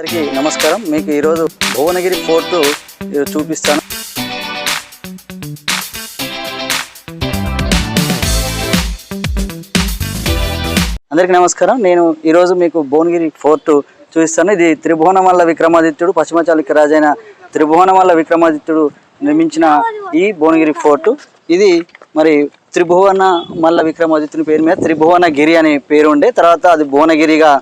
అందరికీ నమస్కారం. మీకు ఈరోజు భువనగిరి ఫోర్ట్ చూపిస్తాను. అందరికీ నమస్కారం. నేను ఈరోజు మీకు భువనగిరి ఫోర్ట్ చూపిస్తాను. ఇది త్రిభువనమల్ల విక్రమాదిత్యుడు పశ్చిమ చాళుక్య రాజైన త్రిభువనమల్ల విక్రమాదిత్యుడు నిర్మించిన ఈ భువనగిరి ఫోర్ట్. ఇది మరి త్రిభువన మల్ల విక్రమాదిత్యుని పేరు మీద త్రిభువనగిరి అనే పేరు ఉండే. తర్వాత అది భువనగిరిగా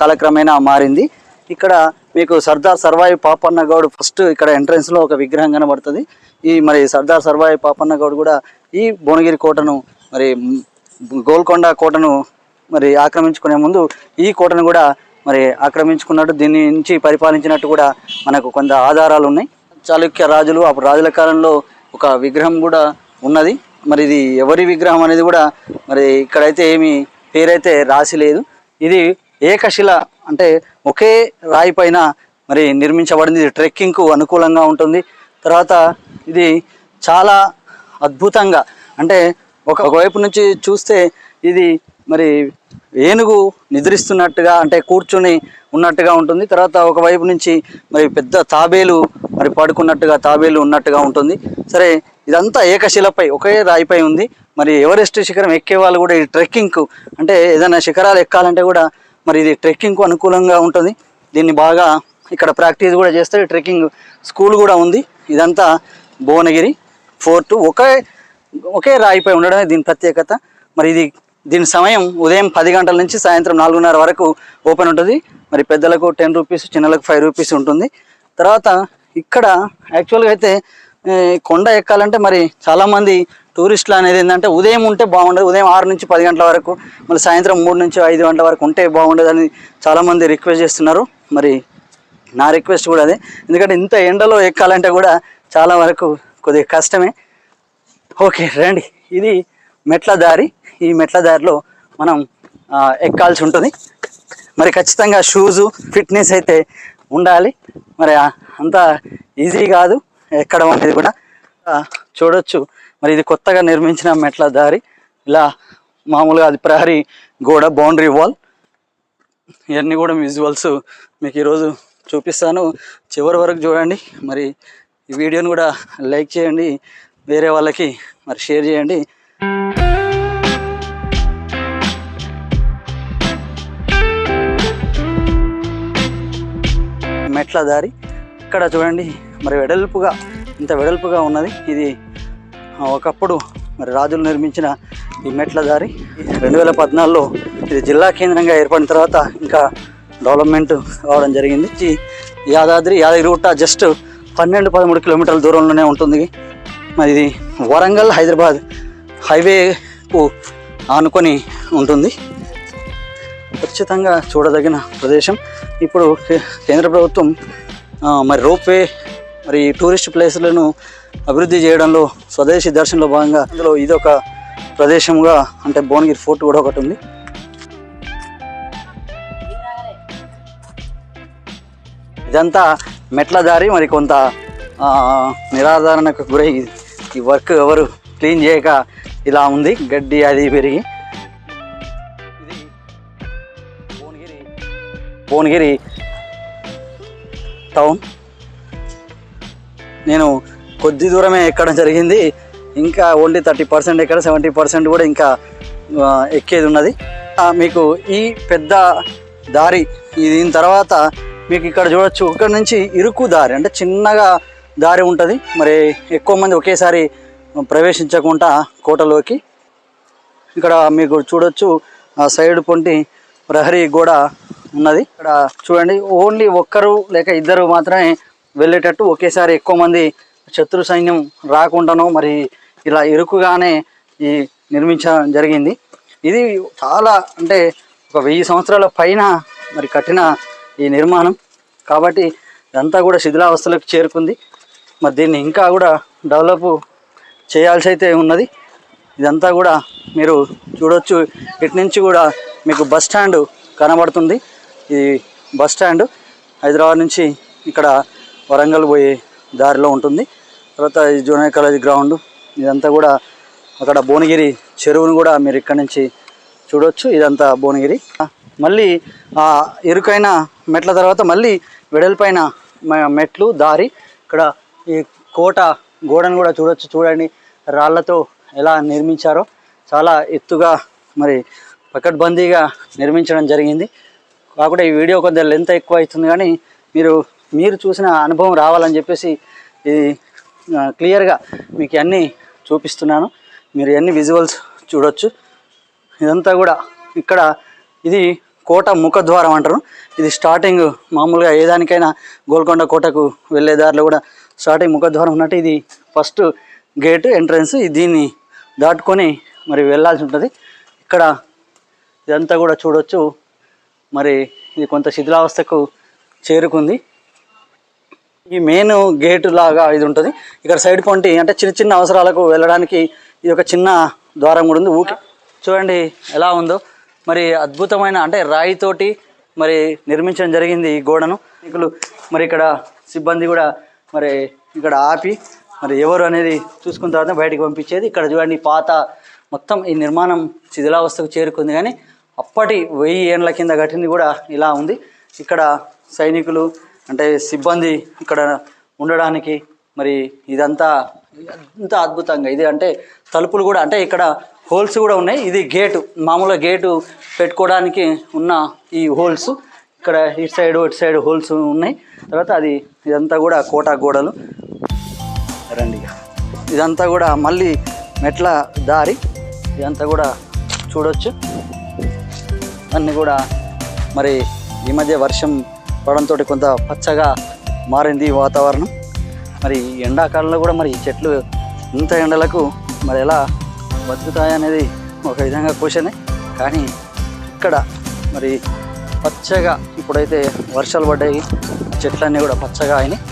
కాలక్రమేణా మారింది. ఇక్కడ మీకు సర్దార్ సర్వాయి పాపన్న గౌడ్ ఫస్ట్ ఇక్కడ ఎంట్రెన్స్లో ఒక విగ్రహం కనబడుతుంది. ఈ మరి సర్దార్ సర్వాయి పాపన్న గౌడ్ కూడా ఈ భువనగిరి కోటను మరి గోల్కొండ కోటను మరి ఆక్రమించుకునే ముందు ఈ కోటను కూడా మరి ఆక్రమించుకున్నట్టు దీని నుంచి పరిపాలించినట్టు కూడా మనకు కొంత ఆధారాలు ఉన్నాయి. చాళుక్య రాజులు అప్పుడు రాజుల కాలంలో ఒక విగ్రహం కూడా ఉన్నది. మరి ఇది ఎవరి విగ్రహం అనేది కూడా మరి ఇక్కడైతే ఏమి పేరైతే రాసి లేదు. ఇది ఏకశిల అంటే ఒకే రాయి పైన మరి నిర్మించబడింది ఇది ట్రెక్కింగ్కు అనుకూలంగా ఉంటుంది. తర్వాత ఇది చాలా అద్భుతంగా అంటే ఒక ఒకవైపు నుంచి చూస్తే ఇది మరి ఏనుగు నిద్రిస్తున్నట్టుగా అంటే కూర్చుని ఉన్నట్టుగా ఉంటుంది. తర్వాత ఒకవైపు నుంచి మరి పెద్ద తాబేలు మరి పడుకున్నట్టుగా తాబేలు ఉన్నట్టుగా ఉంటుంది. సరే ఇదంతా ఏకశిలపై ఒకే రాయిపై ఉంది. మరి ఎవరెస్ట్ శిఖరం ఎక్కే వాళ్ళు కూడా ఈ ట్రెక్కింగ్కు అంటే ఏదైనా శిఖరాలు ఎక్కాలంటే కూడా మరి ఇది ట్రెక్కింగ్కు అనుకూలంగా ఉంటుంది. దీన్ని బాగా ఇక్కడ ప్రాక్టీస్ కూడా చేస్తారు ట్రెక్కింగ్ స్కూల్ కూడా ఉంది. ఇదంతా భువనగిరి ఫోర్ట్ ఒకే ఒకే రాయిపై ఉండడమే దీని ప్రత్యేకత. మరి ఇది దీని సమయం ఉదయం పది గంటల నుంచి సాయంత్రం నాలుగున్నర వరకు ఓపెన్ ఉంటుంది. మరి పెద్దలకు టెన్ రూపీస్ చిన్నలకు ఫైవ్ రూపీస్ ఉంటుంది. తర్వాత ఇక్కడ యాక్చువల్గా అయితే కొండ ఎక్కాలంటే మరి చాలామంది టూరిస్టులు అనేది ఏంటంటే ఉదయం ఉంటే బాగుండదు. ఉదయం ఆరు నుంచి పది గంటల వరకు మళ్ళీ సాయంత్రం మూడు నుంచి ఐదు గంటల వరకు ఉంటే బాగుండదని చాలామంది రిక్వెస్ట్ చేస్తున్నారు. మరి నా రిక్వెస్ట్ కూడా అదే. ఎందుకంటే ఇంత ఎండలో ఎక్కాలంటే కూడా చాలా వరకు కొద్దిగా కష్టమే. ఓకే రండి. ఇది మెట్ల దారి. ఈ మెట్ల దారిలో మనం ఎక్కాల్సి ఉంటుంది. మరి ఖచ్చితంగా షూజు ఫిట్నెస్ అయితే ఉండాలి. మరి అంత ఈజీ కాదు. ఎక్కడం అనేది కూడా చూడొచ్చు. మరి ఇది కొత్తగా నిర్మించిన మెట్ల దారి. ఇలా మామూలుగా అది ప్రహరీ గోడ బౌండరీ వాల్. ఇవన్నీ కూడా విజువల్స్ మీకు ఈరోజు చూపిస్తాను. చివరి వరకు చూడండి. మరి ఈ వీడియోని కూడా లైక్ చేయండి. వేరే వాళ్ళకి మరి షేర్ చేయండి. మెట్ల దారి. ఇక్కడ చూడండి. మరి వెడల్పుగా ఇంత వెడల్పుగా ఉన్నది. ఇది ఒకప్పుడు మరి రాజులు నిర్మించిన ఈ మెట్ల దారి రెండు వేల పద్నాలుగులో ఇది జిల్లా కేంద్రంగా ఏర్పడిన తర్వాత ఇంకా డెవలప్మెంట్ కావడం జరిగింది. యాదాద్రి యాదాద్రి యాదగిరిగుట్ట జస్ట్ పన్నెండు పదమూడు కిలోమీటర్ల దూరంలోనే ఉంటుంది. మరి ఇది వరంగల్ హైదరాబాద్ హైవేకు ఆనుకొని ఉంటుంది. ఖచ్చితంగా చూడదగిన ప్రదేశం. ఇప్పుడు కే- కేంద్ర ప్రభుత్వం మరి రోప్వే మరి టూరిస్ట్ ప్లేస్లను అభివృద్ధి చేయడంలో స్వదేశీ దర్శనంలో భాగంగా అందులో ఇది ఒక ప్రదేశంగా అంటే భువనగిరి ఫోర్ట్ కూడా ఒకటి ఉంది. ఇదంతా మెట్ల దారి మరి కొంత నిరాధారణకు గురై ఈ వర్క్ ఎవరు క్లీన్ చేయక ఇలా ఉంది. గడ్డి అది పెరిగి ఇది భువనగిరి భువనగిరి టౌన్. నేను కొద్ది దూరమే ఎక్కడం జరిగింది. ఇంకా ఓన్లీ థర్టీ పర్సెంట్ ఎక్కడ సెవెంటీ పర్సెంట్ కూడా ఇంకా ఎక్కేది ఉన్నది. మీకు ఈ పెద్ద దారి దీని తర్వాత మీకు ఇక్కడ చూడొచ్చు. ఇక్కడ నుంచి ఇరుకు దారి అంటే చిన్నగా దారి ఉంటుంది. మరి ఎక్కువ మంది ఒకేసారి ప్రవేశించకుండా కోటలోకి. ఇక్కడ మీకు చూడొచ్చు ఆ సైడ్ పొంటి ప్రహరీ గోడ ఉన్నది. ఇక్కడ చూడండి ఓన్లీ ఒక్కరు లేక ఇద్దరు మాత్రమే వెళ్ళేటట్టు ఒకేసారి ఎక్కువ మంది శత్రు సైన్యం రాకుండానో మరి ఇలా ఇరుకుగానే ఈ నిర్మించడం జరిగింది. ఇది చాలా అంటే ఒక వెయ్యి సంవత్సరాల పైన మరి కట్టిన ఈ నిర్మాణం. కాబట్టి ఇదంతా కూడా శిథిలావస్థలకు చేరుకుంది. మరి దీన్ని ఇంకా కూడా డెవలప్ చేయాల్సి అయితే ఉన్నది. ఇదంతా కూడా మీరు చూడొచ్చు. ఇటు నుంచి కూడా మీకు బస్ స్టాండ్ కనబడుతుంది. ఈ బస్ స్టాండ్ హైదరాబాద్ నుంచి ఇక్కడ వరంగల్ పోయే దారిలో ఉంటుంది. తర్వాత ఈ జూనియర్ కాలేజ్ గ్రౌండ్ ఇదంతా కూడా అక్కడ భువనగిరి చెరువును కూడా మీరు ఇక్కడ నుంచి చూడొచ్చు. ఇదంతా భువనగిరి. మళ్ళీ ఆ ఇరుకైన మెట్ల తర్వాత మళ్ళీ వెడల్పైన మెట్లు దారి. ఇక్కడ ఈ కోట గోడను కూడా చూడొచ్చు. చూడండి రాళ్ళతో ఎలా నిర్మించారో. చాలా ఎత్తుగా మరి పకడ్బందీగా నిర్మించడం జరిగింది. కాకుండా ఈ వీడియో కొంత లెంత్ ఎక్కువ అవుతుంది కానీ మీరు మీరు చూసిన అనుభవం రావాలని చెప్పేసి ఇది క్లియర్గా మీకు అన్నీ చూపిస్తున్నాను. మీరు అన్ని విజువల్స్ చూడొచ్చు. ఇదంతా కూడా ఇక్కడ ఇది కోట ముఖద్వారం అంటారు. ఇది స్టార్టింగ్ మామూలుగా ఏ దానికైనా గోల్కొండ కోటకు వెళ్ళే దారిలో కూడా స్టార్టింగ్ ముఖద్వారం ఉన్నట్టు ఇది ఫస్ట్ గేట్ ఎంట్రన్స్ దీన్ని దాటుకొని మరి వెళ్ళాల్సి ఉంటుంది. ఇక్కడ ఇదంతా కూడా చూడొచ్చు. మరి ఇది కొంత శిథిలావస్థకు చేరుకుంది. ఈ మెయిన్ గేటు లాగా ఇది ఉంటుంది. ఇక్కడ సైడ్ పొంటి అంటే చిన్న చిన్న అవసరాలకు వెళ్ళడానికి ఇది ఒక చిన్న ద్వారం కూడా ఉంది. ఊకి చూడండి ఎలా ఉందో. మరి అద్భుతమైన అంటే రాయితోటి మరి నిర్మించడం జరిగింది ఈ గోడను. ఇకలు మరి ఇక్కడ సిబ్బంది కూడా మరి ఇక్కడ ఆపి మరి ఎవరు అనేది చూసుకున్న తర్వాత బయటకు పంపించేది. ఇక్కడ చూడండి పాత మొత్తం ఈ నిర్మాణం శిథిలావస్థకు చేరుకుంది. కానీ అప్పటి వెయ్యి ఏండ్ల కింద కట్టింది కూడా ఇలా ఉంది. ఇక్కడ సైనికులు అంటే సిబ్బంది ఇక్కడ ఉండడానికి మరి ఇదంతా ఎంత అద్భుతంగా ఇది అంటే తలుపులు కూడా అంటే ఇక్కడ హోల్స్ కూడా ఉన్నాయి. ఇది గేటు మామూలుగా గేటు పెట్టుకోవడానికి ఉన్న ఈ హోల్స్. ఇక్కడ ఇటు సైడ్ ఇటు సైడ్ హోల్స్ ఉన్నాయి. తర్వాత అది ఇదంతా కూడా కోట గోడలు. రండి ఇదంతా కూడా మళ్ళీ మెట్ల దారి. ఇదంతా కూడా చూడొచ్చు. అన్నీ కూడా మరి ఈ మధ్య వర్షం పడంతో కొంత పచ్చగా మారింది వాతావరణం. మరి ఈ ఎండాకాలంలో కూడా మరి చెట్లు ఇంత ఎండలకు మరి ఎలా బతుకుతాయనేది ఒక విధంగా క్వశ్చనే. కానీ ఇక్కడ మరి పచ్చగా ఇప్పుడైతే వర్షాలు పడ్డాయి. చెట్లన్నీ కూడా పచ్చగా అయినాయి.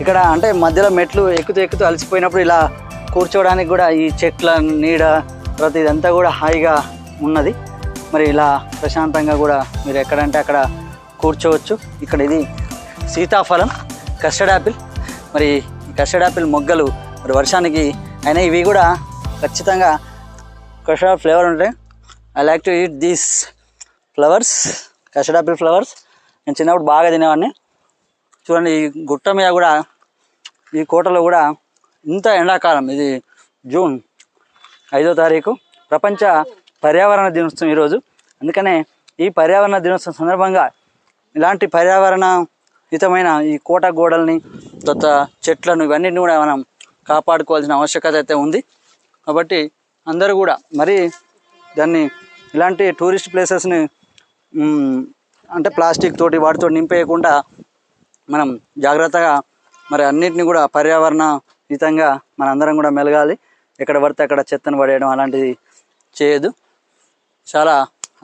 ఇక్కడ అంటే మధ్యలో మెట్లు ఎక్కుతూ ఎక్కుతూ అలసిపోయినప్పుడు ఇలా కూర్చోవడానికి కూడా ఈ చెట్ల నీడ ప్రతిదంతా కూడా హాయిగా ఉన్నది. మరి ఇలా ప్రశాంతంగా కూడా మీరు ఎక్కడంటే అక్కడ కూర్చోవచ్చు. ఇక్కడ ఇది సీతాఫలం కస్టర్డ్ యాపిల్ మరి ఈ కస్టర్డ్ యాపిల్ మొగ్గలు మరి వర్షానికి అయినా ఇవి కూడా ఖచ్చితంగా కస్టర్డ్ ఫ్లేవర్ ఉంటాయి. I like to eat these flowers custard apple flowers. నేను చిన్నప్పుడు బాగా తినేవాడిని. చూడండి ఈ గుట్ట మీద కూడా ఈ కోటలో కూడా ఇంత ఎండాకాలం ఇది జూన్ ఐదో తారీఖు ప్రపంచ పర్యావరణ దినోత్సవం ఈరోజు. అందుకనే ఈ పర్యావరణ దినోత్సవం సందర్భంగా ఇలాంటి పర్యావరణ హితమైన ఈ కోట గోడల్ని తర్వాత చెట్లను ఇవన్నిటిని కూడా మనం కాపాడుకోవాల్సిన ఆవశ్యకత అయితే ఉంది. కాబట్టి అందరూ కూడా మరి దాన్ని ఇలాంటి టూరిస్ట్ ప్లేసెస్ని అంటే ప్లాస్టిక్ తోటి వాటితో నింపేయకుండా మనం జాగ్రత్తగా మరి అన్నిటిని కూడా పర్యావరణ హితంగా మన అందరం కూడా మెలగాలి. ఎక్కడ పడితే అక్కడ చెత్తను పడేయడం అలాంటిది చేయదు చాలా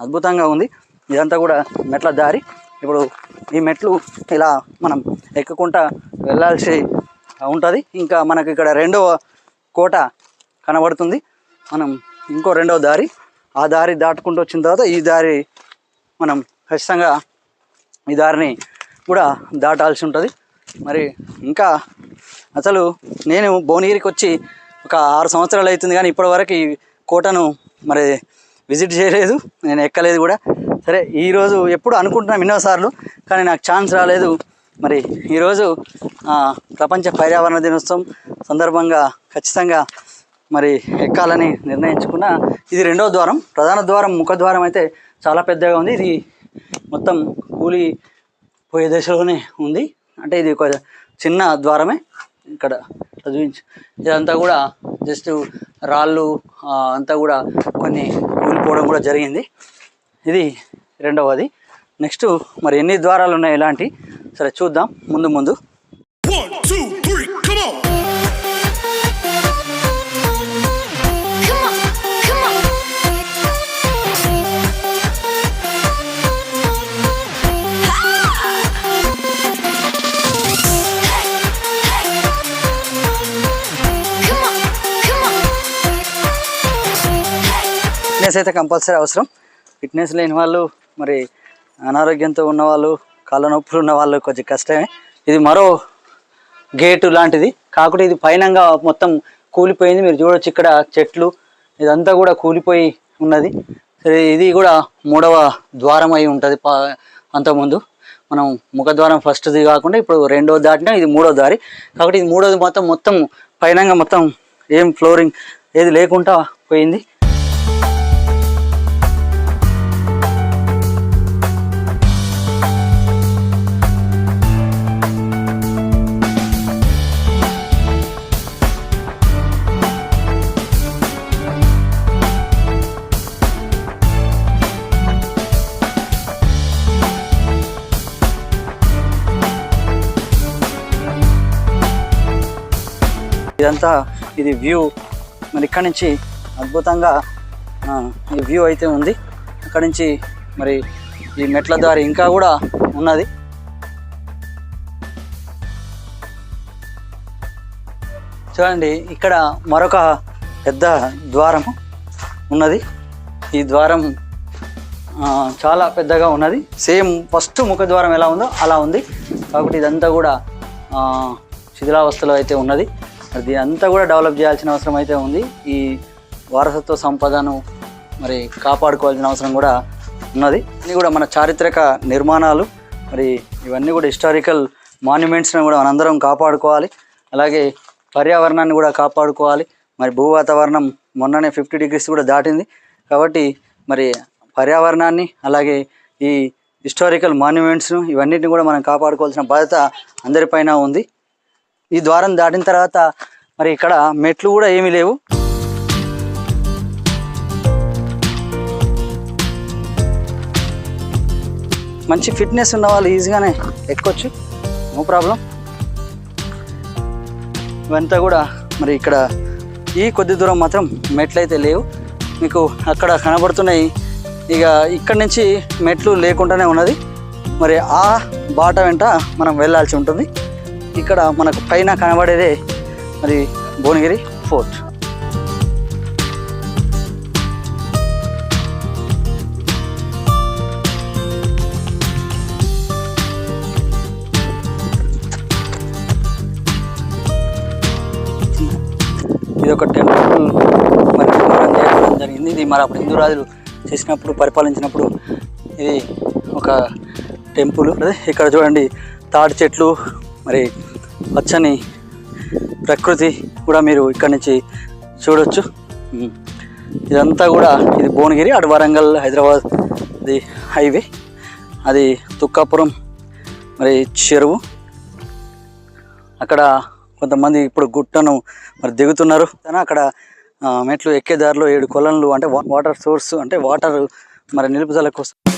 అద్భుతంగా ఉంది. ఇదంతా కూడా మెట్ల దారి. ఇప్పుడు ఈ మెట్లు ఇలా మనం ఎక్కుకుంటా వెళ్ళాల్సి ఉంటుంది. ఇంకా మనకి ఇక్కడ రెండవ కోట కనబడుతుంది. మనం ఇంకో రెండవ దారి. ఆ దారి దాటుకుంటూ వచ్చిన తర్వాత ఈ దారి మనం ఖచ్చితంగా ఈ దారిని కూడా దాటాల్సి ఉంటుంది. మరి ఇంకా అసలు నేను భువనగిరికి వచ్చి ఒక ఆరు సంవత్సరాలు అవుతుంది కానీ ఇప్పటివరకు ఈ కోటను మరి విజిట్ చేయలేదు నేను ఎక్కలేదు కూడా. సరే ఈరోజు ఎప్పుడు అనుకుంటున్నాను ఎన్నోసార్లు కానీ నాకు ఛాన్స్ రాలేదు. మరి ఈరోజు ఆ, ప్రపంచ పర్యావరణ దినోత్సవం సందర్భంగా ఖచ్చితంగా మరి ఎక్కాలని నిర్ణయించుకున్న ఇది రెండో ద్వారం. ప్రధాన ద్వారం ముఖద్వారం అయితే చాలా పెద్దగా ఉంది. ఇది మొత్తం కూలి పోయే దశలోనే ఉంది. అంటే ఇది ఒక చిన్న ద్వారమే. ఇక్కడ ఇట్లా ఇదంతా కూడా జస్ట్ రాళ్ళు అంతా కూడా కొన్ని కూలిపోవడం కూడా జరిగింది. ఇది రెండవది. నెక్స్ట్ మరి ఎన్ని ద్వారాలు ఉన్నాయి ఇలాంటి? సరే చూద్దాం. ముందు ముందు. One, two, three, come on! Fitness అయితే కంపల్సరీ అవసరం. ఫిట్నెస్ లేని వాళ్ళు మరి అనారోగ్యంతో ఉన్నవాళ్ళు కాళ్ళ నొప్పులు ఉన్న వాళ్ళు కొంచెం కష్టమే. ఇది మరో గేటు లాంటిది. కాకుండా ఇది పైనంగా మొత్తం కూలిపోయింది. మీరు చూడొచ్చు ఇక్కడ చెట్లు ఇదంతా కూడా కూలిపోయి ఉన్నది. సరే ఇది కూడా మూడవ ద్వారం అయి ఉంటుంది పా అంతకుముందు. మనం ముఖద్వారం ఫస్ట్ది కాకుండా ఇప్పుడు రెండో దాటినా ఇది మూడో దారి. కాబట్టి ఇది మూడోది మొత్తం మొత్తం పైనంగా మొత్తం ఏం ఫ్లోరింగ్ ఏది లేకుండా పోయింది. ఇదంతా ఇది వ్యూ. మరి ఇక్కడ నుంచి అద్భుతంగా ఆ, ఈ వ్యూ అయితే ఉంది. అక్కడి నుంచి మరి ఈ మెట్ల దారి ఇంకా కూడా ఉన్నది. చూడండి ఇక్కడ మరొక పెద్ద ద్వారం ఉన్నది. ఈ ద్వారం ఆ, చాలా పెద్దగా ఉన్నది. సేమ్ ఫస్ట్ ముఖద్వారం ఎలా ఉందో అలా ఉంది. కాబట్టి ఇదంతా కూడా ఆ, శిథిలావస్థలో అయితే ఉన్నది. దీని అంతా కూడా డెవలప్ చేయాల్సిన అవసరం అయితే ఉంది. ఈ వారసత్వ సంపదను మరి కాపాడుకోవాల్సిన అవసరం కూడా ఉన్నది. ఇవన్నీ కూడా మన చారిత్రక నిర్మాణాలు. మరి ఇవన్నీ కూడా హిస్టారికల్ మాన్యుమెంట్స్ని కూడా మనందరం కాపాడుకోవాలి. అలాగే పర్యావరణాన్ని కూడా కాపాడుకోవాలి. మరి భూ వాతావరణం మొన్ననే ఫిఫ్టీ డిగ్రీస్ కూడా దాటింది. కాబట్టి మరి పర్యావరణాన్ని అలాగే ఈ హిస్టారికల్ మాన్యుమెంట్స్ను ఇవన్నిటిని కూడా మనం కాపాడుకోవాల్సిన బాధ్యత అందరిపైన ఉంది. ఈ ద్వారం దాటిన తర్వాత మరి ఇక్కడ మెట్లు కూడా ఏమీ లేవు. మంచి ఫిట్నెస్ ఉన్న వాళ్ళు ఈజీగానే ఎక్కొచ్చు. No problem. ఇవంతా కూడా మరి ఇక్కడ ఈ కొద్ది దూరం మాత్రం మెట్లు అయితే లేవు. మీకు అక్కడ కనబడుతున్నాయి. ఇక ఇక్కడి నుంచి మెట్లు లేకుండానే ఉన్నది. మరి ఆ బాట వెంట మనం వెళ్ళాల్సి ఉంటుంది. ఇక్కడ మనకు పైన కనబడేదే మరి భువనగిరి ఫోర్ట్. ఇది ఒక టెంపుల్. మరి నిర్మాణం చేయడం జరిగింది. ఇది మరి అప్పుడు హిందూ రాజులు చేసినప్పుడు పరిపాలించినప్పుడు ఇది ఒక టెంపుల్. అదే ఇక్కడ చూడండి తాటి చెట్లు మరి పచ్చని ప్రకృతి కూడా మీరు ఇక్కడ నుంచి చూడొచ్చు. ఇదంతా కూడా ఇది భువనగిరి అటు వరంగల్ హైదరాబాద్ ఇది హైవే. అది తుక్కాపురం మరి చెరువు. అక్కడ కొంతమంది ఇప్పుడు గుట్టను మరి దిగుతున్నారు. కానీ అక్కడ మెట్లు ఎక్కే దారిలో ఏడు కొలన్లు అంటే వా- వాటర్ సోర్స్ అంటే వాటర్ మరి నిలుపుదల కోసం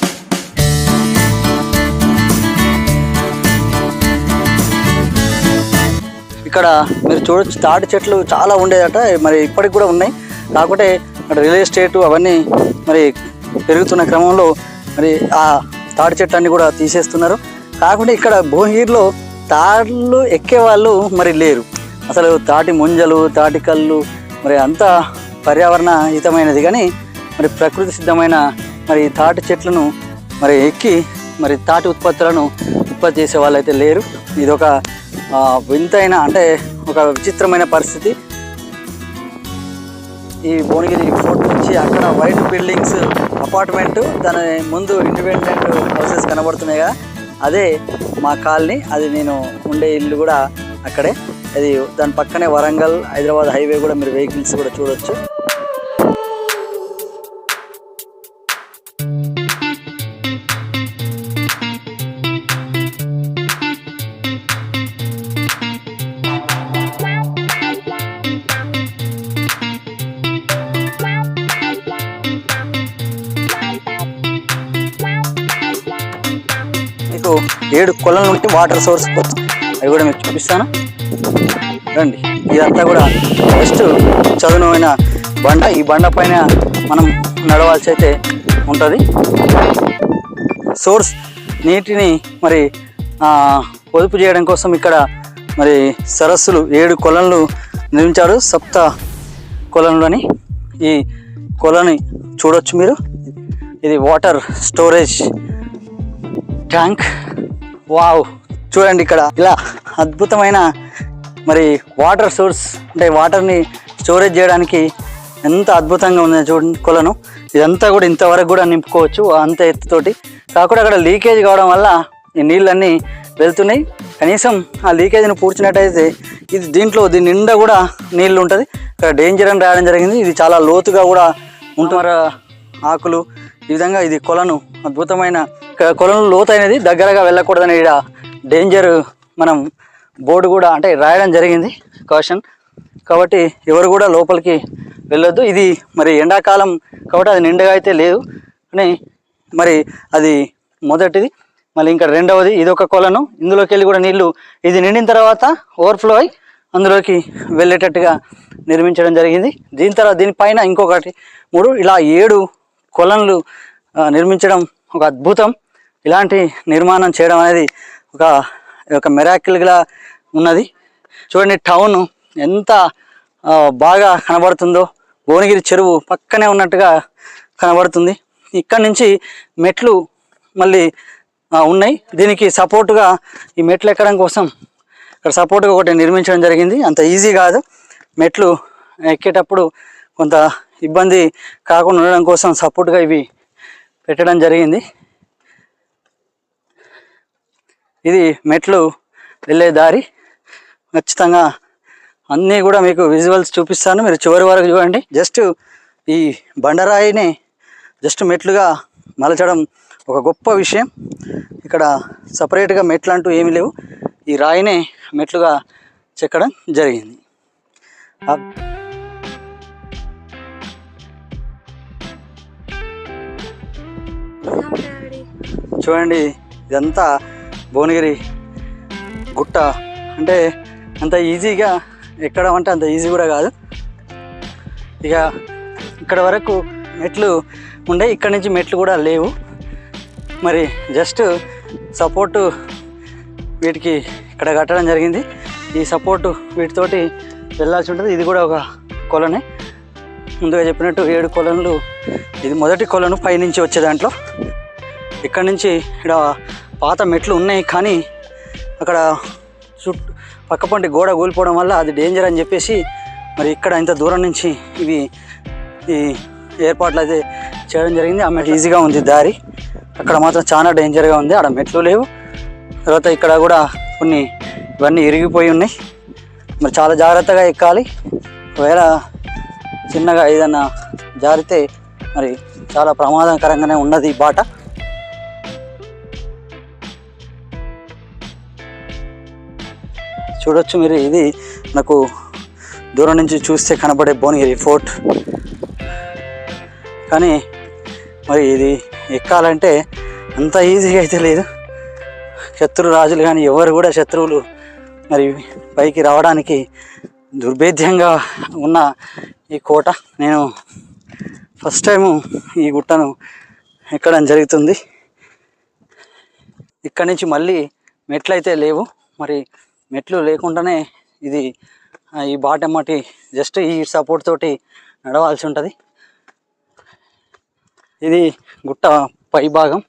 ఇక్కడ మీరు చూడొచ్చు తాటి చెట్లు చాలా ఉండేదట మరి ఇప్పటికి కూడా ఉన్నాయి. కాకపోతే అక్కడ రియల్ ఎస్టేట్ అవన్నీ మరి పెరుగుతున్న క్రమంలో మరి ఆ తాటి చెట్లన్నీ కూడా తీసేస్తున్నారు. కాకుండా ఇక్కడ భువనగిరిలో తాళ్ళు ఎక్కే వాళ్ళు మరి లేరు. అసలు తాటి ముంజలు తాటి కళ్ళు మరి అంతా పర్యావరణ హితమైనది. కానీ మరి ప్రకృతి సిద్ధమైన మరి తాటి చెట్లను మరి ఎక్కి మరి తాటి ఉత్పత్తులను ఉత్పత్తి చేసే వాళ్ళైతే లేరు. ఇది ఒక వింతైన అంటే ఒక విచిత్రమైన పరిస్థితి. ఈ భువనగిరి ఫోర్ట్ నుంచి అక్కడ వైట్ బిల్డింగ్స్ అపార్ట్మెంట్ దాని ముందు ఇండిపెండెంట్ హౌసెస్ కనబడుతున్నాయి కదా. అదే మా కాలనీ అది నేను ఉండే ఇల్లు కూడా అక్కడే. అది దాని పక్కనే వరంగల్ హైదరాబాద్ హైవే కూడా మీరు వెహికల్స్ కూడా చూడొచ్చు. ఏడు కొలల నుండి వాటర్ సోర్స్ కోసం అవి కూడా మీకు చూపిస్తాను. రండి ఇదంతా కూడా జస్ట్ చదునమైన బండ. ఈ బండ పైన మనం నడవాల్సి అయితే ఉంటుంది. సోర్స్ నీటిని మరి పొదుపు చేయడం కోసం ఇక్కడ మరి సరస్సులు ఏడు కొలన్లు నిర్మించారు. సప్త కొలన్లు అని ఈ కొలని చూడొచ్చు మీరు. ఇది వాటర్ స్టోరేజ్ ట్యాంక్ వావ్. చూడండి ఇక్కడ ఇలా అద్భుతమైన మరి వాటర్ సోర్స్ అంటే వాటర్ని స్టోరేజ్ చేయడానికి ఎంత అద్భుతంగా ఉంది చూడండి కొలను. ఇదంతా కూడా ఇంతవరకు కూడా నింపుకోవచ్చు అంత ఎత్తుతోటి. కాకుండా అక్కడ లీకేజ్ కావడం వల్ల ఈ నీళ్ళన్నీ వెళ్తున్నాయి. కనీసం ఆ లీకేజ్ని పూడ్చినట్టయితే ఇది దీంట్లో దీని నిండా కూడా నీళ్ళు ఉంటుంది. ఇక్కడ డేంజర్ అని రాయడం జరిగింది. ఇది చాలా లోతుగా కూడా ఉంటున్నారు ఆకులు ఈ విధంగా ఇది కొలను అద్భుతమైన ఇక్కడ కొలను లోతైనది దగ్గరగా వెళ్ళకూడదని ఇక్కడ డేంజర్ మనం బోర్డు కూడా అంటే రాయడం జరిగింది కాషన్ కాబట్టి ఎవరు కూడా లోపలికి వెళ్ళొద్దు. ఇది మరి ఎండాకాలం కాబట్టి అది నిండుగా అయితే లేదు. కానీ మరి అది మొదటిది. మళ్ళీ ఇంకా రెండవది ఇది ఒక కొలను. ఇందులోకి వెళ్ళి కూడా నీళ్ళు ఇది నిండిన తర్వాత ఓవర్ఫ్లో అయి అందులోకి వెళ్ళేటట్టుగా నిర్మించడం జరిగింది. దీని తర్వాత దీనిపైన ఇంకొకటి మూడు ఇలా ఏడు కొలన్లు నిర్మించడం ఒక అద్భుతం. ఇలాంటి నిర్మాణం చేయడం అనేది ఒక ఒక మెరాకిల్గా ఉన్నది. చూడండి టౌన్ ఎంత బాగా కనబడుతుందో. భువనగిరి చెరువు పక్కనే ఉన్నట్టుగా కనబడుతుంది. ఇక్కడ నుంచి మెట్లు మళ్ళీ ఉన్నాయి. దీనికి సపోర్టుగా ఈ మెట్లు ఎక్కడం కోసం ఇక్కడ సపోర్ట్గా ఒకటి నిర్మించడం జరిగింది. అంత ఈజీ కాదు. మెట్లు ఎక్కేటప్పుడు కొంత ఇబ్బంది కాకుండా ఉండడం కోసం సపోర్ట్గా ఇవి పెట్టడం జరిగింది. ఇది మెట్లు వెళ్ళే దారి. ఖచ్చితంగా అన్నీ కూడా మీకు విజువల్స్ చూపిస్తాను. మీరు చివరి వరకు చూడండి. జస్ట్ ఈ బండరాయిని జస్ట్ మెట్లుగా మలచడం ఒక గొప్ప విషయం. ఇక్కడ సపరేట్గా మెట్లు అంటూ ఏమీ లేవు. ఈ రాయినే మెట్లుగా చెక్కడం జరిగింది. చూడండి ఇదంతా భువనగిరి గుట్ట అంటే అంత ఈజీగా ఎక్కడం అంటే అంత ఈజీ కూడా కాదు. ఇక ఇక్కడ వరకు మెట్లు ఉండే ఇక్కడ నుంచి మెట్లు కూడా లేవు. మరి జస్ట్ సపోర్టు వీటికి ఇక్కడ కట్టడం జరిగింది. ఈ సపోర్టు వీటితోటి వెళ్ళాల్సి ఉంటుంది. ఇది కూడా ఒక కొలనే. ముందుగా చెప్పినట్టు ఏడు కొలన్లు. ఇది మొదటి కొలను పైనుంచి వచ్చే దాంట్లో. ఇక్కడ నుంచి ఇక్కడ పాత మెట్లు ఉన్నాయి కానీ అక్కడ చుట్టూ పక్కపంటి గోడ కూలిపోవడం వల్ల అది డేంజర్ అని చెప్పేసి మరి ఇక్కడ ఇంత దూరం నుంచి ఇవి ఈ ఏర్పాట్లు అయితే చేయడం జరిగింది. ఆ మెట్లు ఈజీగా ఉంది దారి. అక్కడ మాత్రం చాలా డేంజర్గా ఉంది. ఆడ మెట్లు లేవు. తర్వాత ఇక్కడ కూడా కొన్ని ఇవన్నీ ఇరిగిపోయి ఉన్నాయి. మరి చాలా జాగ్రత్తగా ఎక్కాలి. ఒకవేళ చిన్నగా ఏదైనా జారితే మరి చాలా ప్రమాదకరంగానే ఉన్నది ఈ బాట. చూడొచ్చు మీరు. ఇది నాకు దూరం నుంచి చూస్తే కనబడే భువనగిరి ఫోర్ట్. కానీ మరి ఇది ఎక్కాలంటే అంత ఈజీగా అయితే లేదు. శత్రు రాజులు కానీ ఎవరు కూడా శత్రువులు మరి పైకి రావడానికి దుర్భేద్యంగా ఉన్న ఈ కోట. నేను ఫస్ట్ టైము ఈ గుట్టను ఎక్కడం జరుగుతుంది. ఇక్కడి నుంచి మళ్ళీ మెట్లు అయితే లేవు. మరి మెట్లు లేకుండానే ఇది ఈ బాటమ్మటి జస్ట్ ఈ సపోర్ట్ తోటి నడవాల్సి ఉంటుంది. ఇది గుట్ట పై భాగం.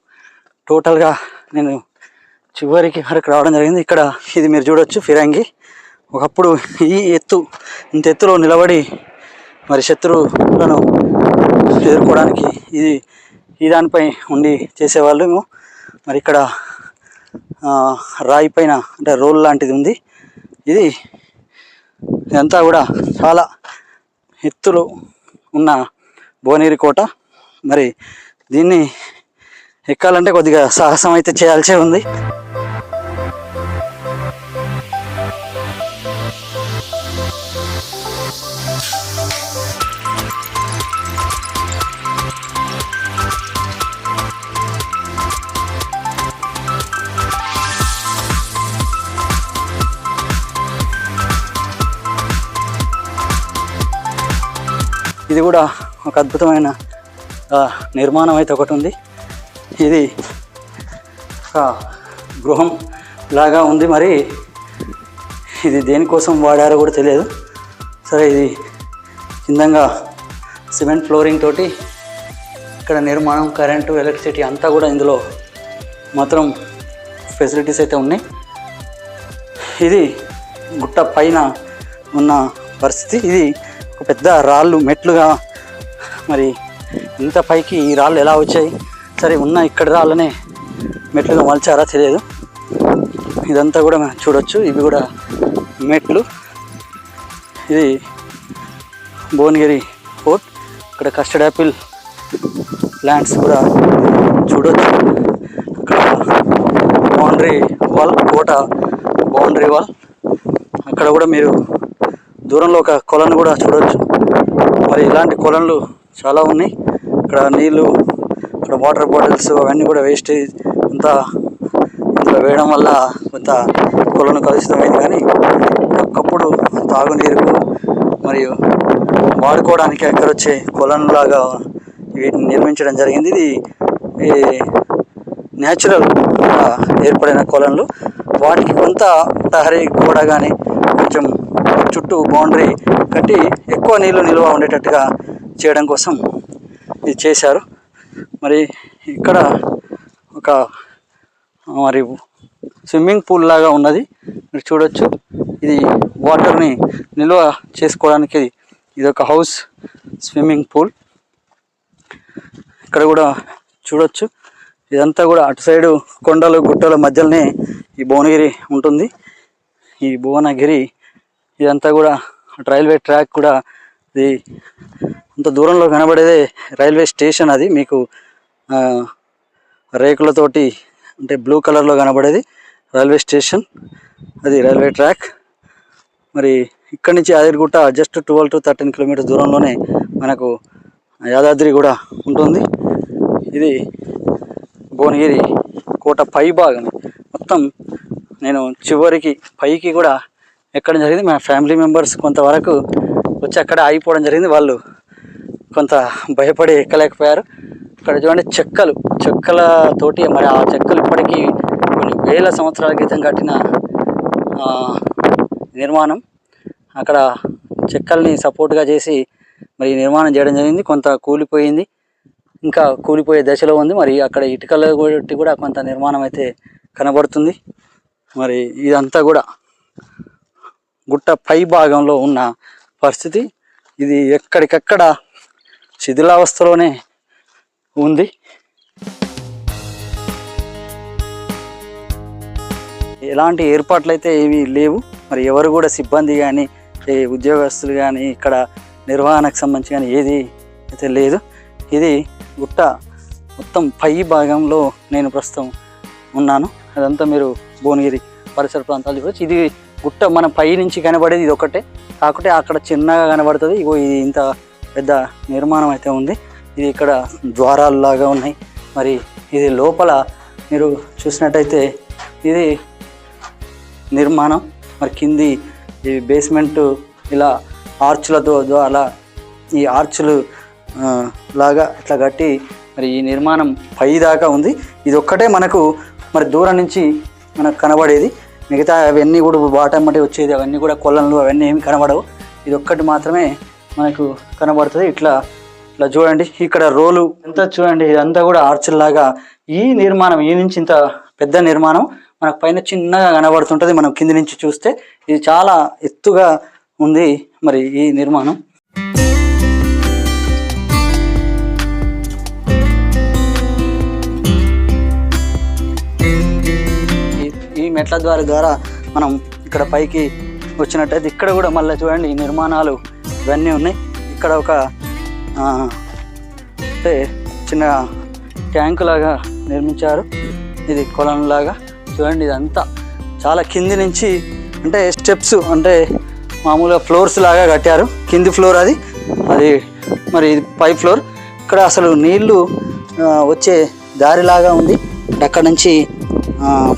టోటల్గా నేను చివరికి వరకు రావడం జరిగింది. ఇక్కడ ఇది మీరు చూడొచ్చు ఫిరంగి. ఒకప్పుడు ఈ ఎత్తు ఇంత ఎత్తులో నిలబడి మరి శత్రువులను ఎదుర్కోవడానికి ఇది ఈ దానిపై ఉండి చేసేవాళ్ళు మరి ఇక్కడ రాయి పైన అంటే రోల్ లాంటిది ఉంది. ఇది ఇదంతా కూడా చాలా ఎత్తులో ఉన్న భువనగిరి కోట. మరి దీన్ని ఎక్కాలంటే కొద్దిగా సాహసం అయితే చేయాల్సి ఉంది. ఇది కూడా ఒక అద్భుతమైన నిర్మాణం అయితే ఒకటి ఉంది. ఇది ఒక గృహం లాగా ఉంది మరి. ఇది దేనికోసం వాడారో కూడా తెలియదు. సరే ఇది కిందంగా సిమెంట్ ఫ్లోరింగ్ తోటి ఇక్కడ నిర్మాణం కరెంటు ఎలక్ట్రిసిటీ అంతా కూడా ఇందులో మాత్రం ఫెసిలిటీస్ అయితే ఉన్నాయి. ఇది గుట్ట పైన ఉన్న పరిస్థితి. ఇది పెద్ద రాళ్ళు మెట్లుగా మరి ఇంత పైకి ఈ రాళ్ళు ఎలా వచ్చాయి? సరే ఉన్న ఇక్కడ రాళ్ళనే మెట్లుగా మలిచారా తెలియదు. ఇదంతా కూడా మనం చూడొచ్చు. ఇవి కూడా మెట్లు. ఇది భువనగిరి ఫోర్ట్ ఇక్కడ కస్టర్డ్ యాపిల్ ప్లాంట్స్ కూడా చూడొచ్చు. అక్కడ బౌండరీ వాల్ కోట బౌండరీ వాల్. అక్కడ కూడా మీరు దూరంలో ఒక కొలను కూడా చూడవచ్చు మరి ఇలాంటి కొలన్లు చాలా ఉన్నాయి. ఇక్కడ నీళ్ళు ఇక్కడ వాటర్ బాటిల్స్ అవన్నీ కూడా వేస్టేజ్ అంతా ఇందులో వేయడం వల్ల కొంత కొలను కలుషితమైంది. కానీ ఒకప్పుడు తాగునీరుకు మరియు వాడుకోవడానికి ఎక్కడ వచ్చే కొలనులాగా వీటిని నిర్మించడం జరిగింది. ఇది ఈ న్యాచురల్ ఏర్పడిన కొలన్లు. వాటికి కొంత ప్రహరీ గోడ కానీ చుట్టూ బౌండరీ కట్టి ఎక్కువ నీళ్ళు నిల్వ ఉండేటట్టుగా చేయడం కోసం ఇది చేశారు. మరి ఇక్కడ ఒక మరి స్విమ్మింగ్ పూల్ లాగా ఉన్నది. మీరు చూడొచ్చు. ఇది వాటర్ని నిల్వ చేసుకోవడానికి ఇది ఒక హౌస్ స్విమ్మింగ్ పూల్ ఇక్కడ కూడా చూడొచ్చు. ఇదంతా కూడా అటు సైడు కొండలు గుట్టల మధ్యలోనే ఈ భువనగిరి ఉంటుంది. ఈ భువనగిరి ఇదంతా కూడా రైల్వే ట్రాక్ కూడా ఇది అంత దూరంలో కనబడేదే రైల్వే స్టేషన్ అది. మీకు రేకులతోటి అంటే బ్లూ కలర్లో కనబడేది రైల్వే స్టేషన్. అది రైల్వే ట్రాక్. మరి ఇక్కడి నుంచి Yadagirigutta just twelve to thirteen kilometres దూరంలోనే మనకు యాదాద్రి కూడా ఉంటుంది. ఇది భువనగిరి కోట పై భాగం మొత్తం నేను చివరికి పైకి కూడా ఎక్కడం జరిగింది? మా ఫ్యామిలీ మెంబర్స్ కొంతవరకు వచ్చి అక్కడ ఆగిపోవడం జరిగింది. వాళ్ళు కొంత భయపడి ఎక్కలేకపోయారు. ఇక్కడ చూడండి చెక్కలు చెక్కలతోటి మరి ఆ చెక్కలు ఇప్పటికీ కొన్ని వేల సంవత్సరాల క్రితం కట్టిన నిర్మాణం. అక్కడ చెక్కల్ని సపోర్ట్గా చేసి మరి నిర్మాణం చేయడం జరిగింది. కొంత కూలిపోయింది. ఇంకా కూలిపోయే దశలో ఉంది. మరి అక్కడ ఇటుకల కూడా కొంత నిర్మాణం అయితే కనబడుతుంది. మరి ఇదంతా కూడా గుట్ట పై భాగంలో ఉన్న పరిస్థితి ఇది ఎక్కడికక్కడ శిథిలావస్థలోనే ఉంది. ఎలాంటి ఏర్పాట్లు అయితే ఏమీ లేవు మరి ఎవరు కూడా సిబ్బంది కానీ ఉద్యోగస్తులు కానీ ఇక్కడ నిర్వహణకు సంబంధించి కానీ ఏది అయితే లేదు. ఇది గుట్ట మొత్తం పై భాగంలో నేను ప్రస్తుతం ఉన్నాను. అదంతా మీరు భువనగిరి పరిసర ప్రాంతాలు చూడవచ్చు ఇది గుట్ట మన పై నుంచి కనబడేది ఇది ఒకటే కాకుంటే అక్కడ చిన్నగా కనబడుతుంది. ఇగో ఇది ఇంత పెద్ద నిర్మాణం అయితే ఉంది. ఇది ఇక్కడ ద్వారాలు లాగా ఉన్నాయి. మరి ఇది లోపల మీరు చూసినట్టయితే ఇది నిర్మాణం. మరి కింది ఈ బేస్మెంట్ ఇలా ఆర్చులతో అలా ఈ ఆర్చులు లాగా ఇట్లా కట్టి మరి ఈ నిర్మాణం పై దాకా ఉంది. ఇది ఒక్కటే మనకు మరి దూరం నుంచి మనకు కనబడేది. మిగతా అవన్నీ కూడా బాటమ్మటి వచ్చేది అవన్నీ కూడా కొల్లలు అవన్నీ ఏమి కనబడవు. ఇది ఒక్కటి మాత్రమే మనకు కనబడుతుంది. ఇట్లా ఇట్లా చూడండి. ఇక్కడ రోలు ఎంత చూడండి. ఇదంతా కూడా ఆర్చిల్లాగా ఈ నిర్మాణం ఈ నుంచి ఇంత పెద్ద నిర్మాణం మనకు పైన చిన్నగా కనబడుతుంటుంది. మనం కింది నుంచి చూస్తే ఇది చాలా ఎత్తుగా ఉంది మరి ఈ నిర్మాణం. మెట్ల ద్వారా ద్వారా మనం ఇక్కడ పైకి వచ్చినట్టయితే ఇక్కడ కూడా మళ్ళీ చూడండి ఈ నిర్మాణాలు ఇవన్నీ ఉన్నాయి. ఇక్కడ ఒక అంటే చిన్న ట్యాంకు లాగా నిర్మించారు. ఇది కొలం లాగా. చూడండి ఇదంతా. చాలా కింది నుంచి అంటే స్టెప్స్ అంటే మామూలుగా ఫ్లోర్స్ లాగా కట్టారు. కింది ఫ్లోర్ అది. అది మరి ఇది పై ఫ్లోర్. ఇక్కడ అసలు నీళ్ళు వచ్చే దారిలాగా ఉంది. అక్కడ నుంచి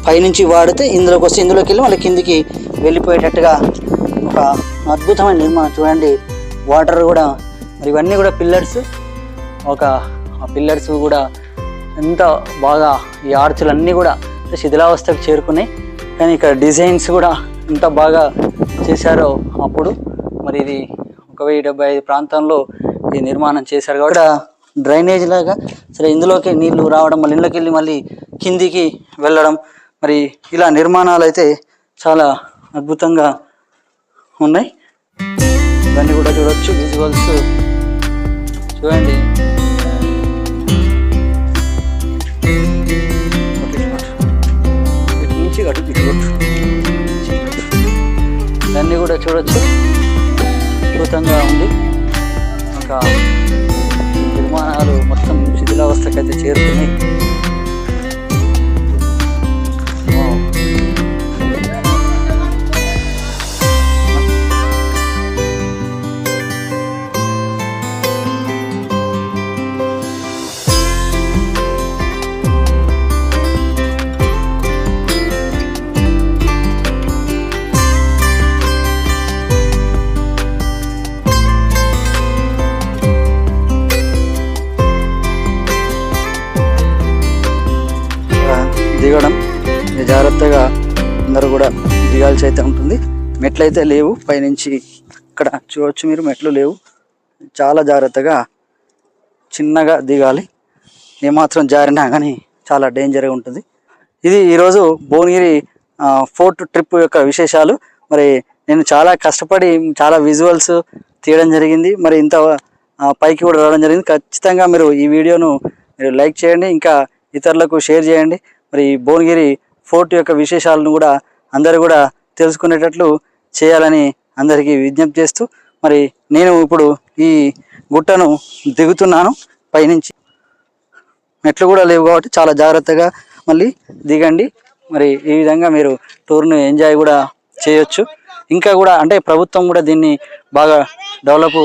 పైనుంచి వాడితే ఇందులోకి వస్తే ఇందులోకి వెళ్ళి మళ్ళీ కిందికి వెళ్ళిపోయేటట్టుగా ఒక అద్భుతమైన నిర్మాణం. చూడండి వాటర్ కూడా మరి ఇవన్నీ కూడా పిల్లర్స్. ఒక పిల్లర్స్ కూడా ఎంత బాగా ఈ ఆర్చులు అన్నీ కూడా శిథిలావస్థకు చేరుకున్నాయి. కానీ ఇక్కడ డిజైన్స్ కూడా ఎంత బాగా చేశారో అప్పుడు మరి ఇది ఒక వెయ్యి డెబ్బై ఐదు ప్రాంతంలో ఈ నిర్మాణం చేశారు. కాబట్టి డ్రైనేజ్ లాగా సరే ఇందులోకి నీళ్ళు రావడం మళ్ళీ ఇంట్లోకి వెళ్ళి మళ్ళీ కిందికి వెళ్ళడం. మరి ఇలా నిర్మాణాలు అయితే చాలా అద్భుతంగా ఉన్నాయి. ఇవన్నీ కూడా చూడొచ్చు విజువల్స్ చూడండి. దాన్ని నుంచి అటు ఇవన్నీ కూడా చూడొచ్చు. అద్భుతంగా ఉంది. ఒక నిర్మాణాలు మొత్తం శిథిలావస్థకైతే చేరుకున్నాయి. దిగాల్సి అయితే ఉంటుంది. మెట్లు అయితే లేవు. పైనుంచి ఇక్కడ చూడవచ్చు మీరు మెట్లు లేవు. చాలా జాగ్రత్తగా చిన్నగా దిగాలి. ఏమాత్రం జారినా కానీ చాలా డేంజర్గా ఉంటుంది. ఇది ఈరోజు భువనగిరి ఫోర్ట్ ట్రిప్ యొక్క విశేషాలు. మరి నేను చాలా కష్టపడి చాలా విజువల్స్ తీయడం జరిగింది. మరి ఇంత పైకి కూడా రావడం జరిగింది. ఖచ్చితంగా మీరు ఈ వీడియోను మీరు లైక్ చేయండి. ఇంకా ఇతరులకు షేర్ చేయండి. మరి ఈ భువనగిరి ఫోర్ట్ యొక్క విశేషాలను కూడా అందరూ కూడా తెలుసుకునేటట్లు చేయాలని అందరికీ విజ్ఞప్తి చేస్తూ మరి నేను ఇప్పుడు ఈ గుట్టను దిగుతున్నాను పైనుంచి. మెట్లు కూడా లేవు కాబట్టి చాలా జాగ్రత్తగా మళ్ళీ దిగండి. మరి ఈ విధంగా మీరు టూర్ను ఎంజాయ్ కూడా చేయొచ్చు. ఇంకా కూడా అంటే ప్రభుత్వం కూడా దీన్ని బాగా డెవలప్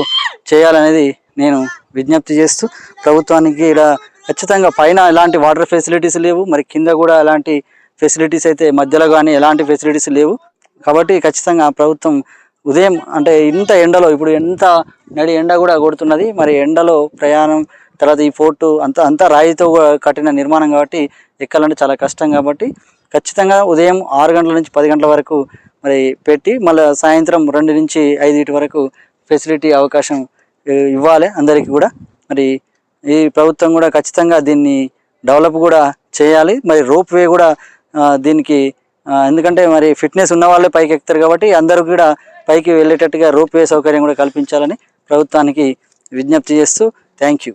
చేయాలనేది నేను విజ్ఞప్తి చేస్తూ ప్రభుత్వానికి ఇలా ఖచ్చితంగా పైన ఎలాంటి వాటర్ ఫెసిలిటీస్ లేవు. మరి కింద కూడా ఎలాంటి ఫెసిలిటీస్ అయితే మధ్యలో కానీ ఎలాంటి ఫెసిలిటీస్ లేవు. కాబట్టి ఖచ్చితంగా ప్రభుత్వం ఉదయం అంటే ఇంత ఎండలో ఇప్పుడు ఎంత నడి ఎండ కూడా కొడుతున్నది మరి ఎండలో ప్రయాణం తర్వాత ఈ ఫోర్టు అంత అంతా రాయితో కట్టిన నిర్మాణం కాబట్టి ఎక్కాలంటే చాలా కష్టం కాబట్టి ఖచ్చితంగా ఉదయం ఆరు గంటల నుంచి పది గంటల వరకు మరి పెట్టి మళ్ళీ సాయంత్రం రెండు నుంచి ఐదింటి వరకు ఫెసిలిటీ అవకాశం ఇవ్వాలి అందరికీ కూడా. మరి ఈ ప్రభుత్వం కూడా ఖచ్చితంగా దీన్ని డెవలప్ కూడా చేయాలి. మరి రోప్ వే కూడా దీనికి ఎందుకంటే మరి ఫిట్నెస్ ఉన్న వాళ్ళే పైకి ఎక్కుతారు కాబట్టి అందరూ కూడా పైకి వెళ్ళేటట్టుగా రోప్ వే సౌకర్యం కూడా కల్పించాలని ప్రభుత్వానికి విజ్ఞప్తి చేస్తూ థ్యాంక్ యూ.